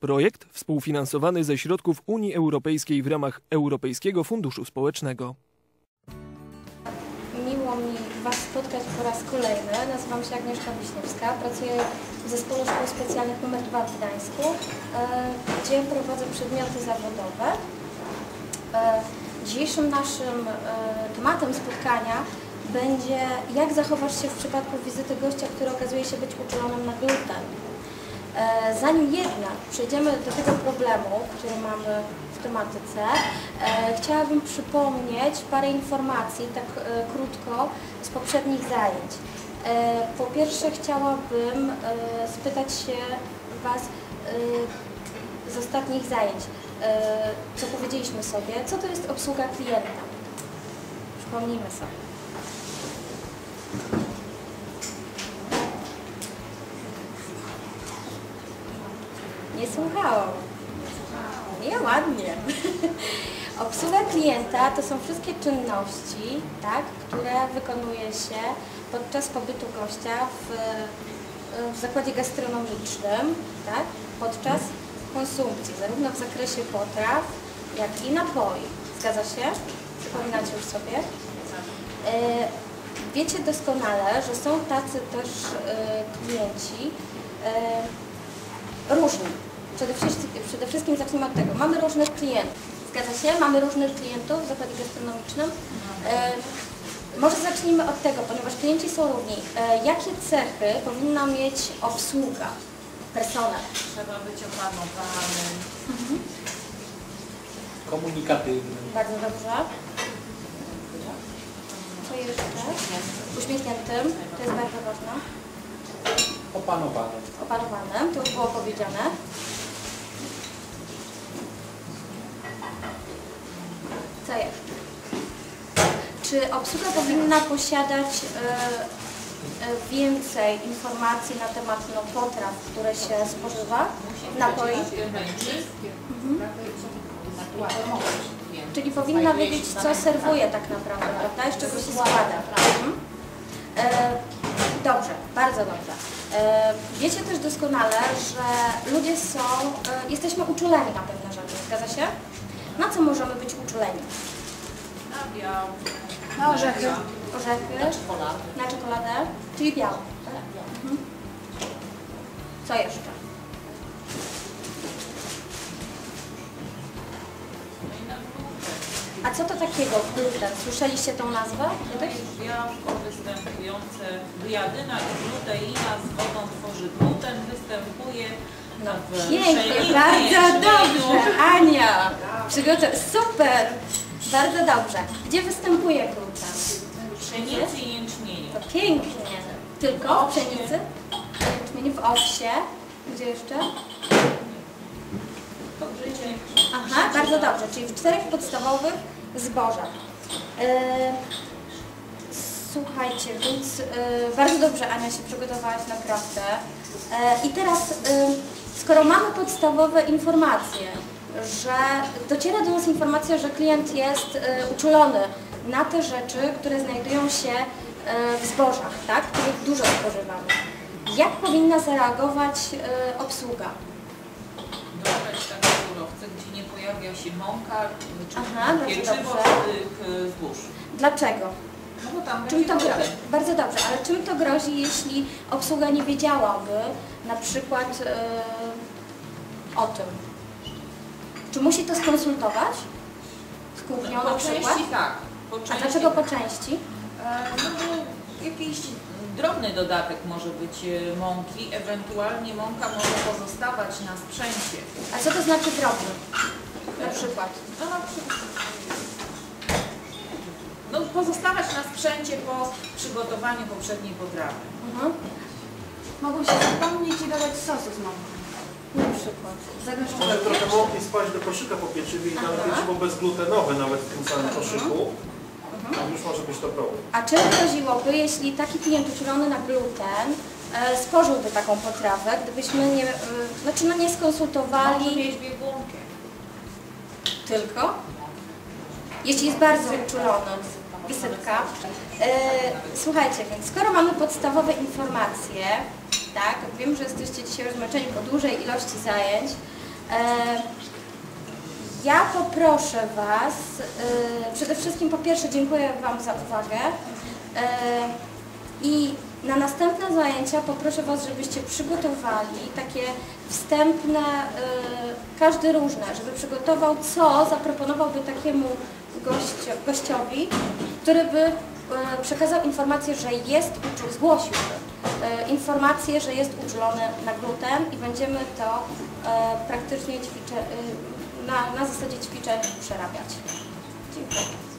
Projekt współfinansowany ze środków Unii Europejskiej w ramach Europejskiego Funduszu Społecznego. Miło mi Was spotkać po raz kolejny. Nazywam się Agnieszka Wiśniewska. Pracuję w Zespole Szkół Specjalnych nr 2 w Gdańsku, e, gdzie prowadzę przedmioty zawodowe. E, Dzisiejszym naszym e, tematem spotkania będzie jak zachować się w przypadku wizyty gościa, który okazuje się być uczulonym na gluten. E, Zanim jednak przejdziemy do tego problemu, który mamy w tematyce, e, chciałabym przypomnieć parę informacji, tak e, krótko, z poprzednich zajęć. Po pierwsze chciałabym spytać się Was z ostatnich zajęć, co powiedzieliśmy sobie, co to jest obsługa klienta. Przypomnijmy sobie. Nie słuchałam. Nie, ładnie. Obsługa klienta to są wszystkie czynności, tak, które wykonuje się podczas pobytu gościa w, w zakładzie gastronomicznym, tak, podczas konsumpcji, zarówno w zakresie potraw, jak i napoi. Zgadza się? Przypominacie już sobie? E, Wiecie doskonale, że są tacy też e, klienci, e, różni. Przede wszystkim, przede wszystkim zacznijmy od tego. Mamy różnych klientów. Zgadza się? Mamy różnych klientów w zakładzie gastronomicznym. E, może zacznijmy od tego, ponieważ klienci są różni. E, jakie cechy powinna mieć obsługa, personel? Trzeba być opanowanym. komunikatywny. Bardzo dobrze. Co jeszcze? Uśmiechniętym. To jest bardzo ważne. Opanowany. Opanowanym. To już było powiedziane. Co jeszcze? Czy obsługa powinna posiadać e, e, więcej informacji na temat no, potraw, które się spożywa, napoi? Czyli powinna wiedzieć, co serwuje tak naprawdę, prawda? Z czego się składa. Mhm. E, dobrze, bardzo dobrze. Wiecie też doskonale, że ludzie są, jesteśmy uczuleni na pewne rzeczy, zgadza się? Na co możemy być uczuleni? Na biał. Na orzechy. Na Orzechy, czekoladę. na czekoladę, czyli białe. Mhm. Co jeszcze? Na. A co to takiego gluten? Słyszeliście tą nazwę? Jest białko występujące, gliadyna i gluteina z wodą tworzy gluten, występuje No w pięknie, bardzo dobrze. Ania, przygotow... super, bardzo dobrze. Gdzie występuje? W pszenicy i jęczmieniu. To pięknie. Tylko w pszenicy? Jęczmieniu, w owsie. Gdzie jeszcze? Aha, bardzo dobrze, czyli w czterech podstawowych zbożach. E, słuchajcie, więc e, bardzo dobrze Ania się przygotowałaś naprawdę. E, I teraz, e, skoro mamy podstawowe informacje, że dociera do nas informacja, że klient jest e, uczulony na te rzeczy, które znajdują się e, w zbożach, tak, których dużo spożywamy. Jak powinna zareagować e, obsługa? Dobrać takie surowce, gdzie nie pojawia się mąka czy Aha, pieczywo dobrze. z tych zbóż. Dlaczego? No bo tam Czym to grozi? Bardzo dobrze, ale czym to grozi, jeśli obsługa nie wiedziałaby na przykład e, o tym? Czy musi to skonsultować z kuchnią na Po przykład? części tak. Po A części dlaczego po części? E, No jakiś drobny dodatek może być e, mąki, ewentualnie mąka może pozostawać na sprzęcie. A co to znaczy drobny? Na przykład. No, na przykład, no pozostawać na sprzęcie po przygotowaniu poprzedniej potrawy. Mhm. Mogą się zapomnieć i dodać sosu przykład. Może trochę mąki spaść do koszyka po pieczywie i nawet Aha. pieczywo bezglutenowe nawet w tym samym koszyku. Tam już może być to problem. A czym groziłoby, jeśli taki klient uczulony na gluten e, spożyłby taką potrawę, gdybyśmy nie, e, znaczy no nie Może skonsultowali mieć biegunkę. tylko? Jeśli jest bardzo uczulony, wizytka. E, słuchajcie, więc skoro mamy podstawowe informacje, tak, wiem, że jesteście dzisiaj już zmęczeni po dużej ilości zajęć, E, ja poproszę Was, y, przede wszystkim po pierwsze dziękuję Wam za uwagę i na następne zajęcia poproszę Was, żebyście przygotowali takie wstępne, każdy różne, żeby przygotował co zaproponowałby takiemu gościo, gościowi, który by y, przekazał informację, że jest, uczu- zgłosiłby y, informację, że jest uczulony na gluten i będziemy to y, praktycznie ćwicze, y, na, na zasadzie ćwiczeń przerabiać. Dziękuję.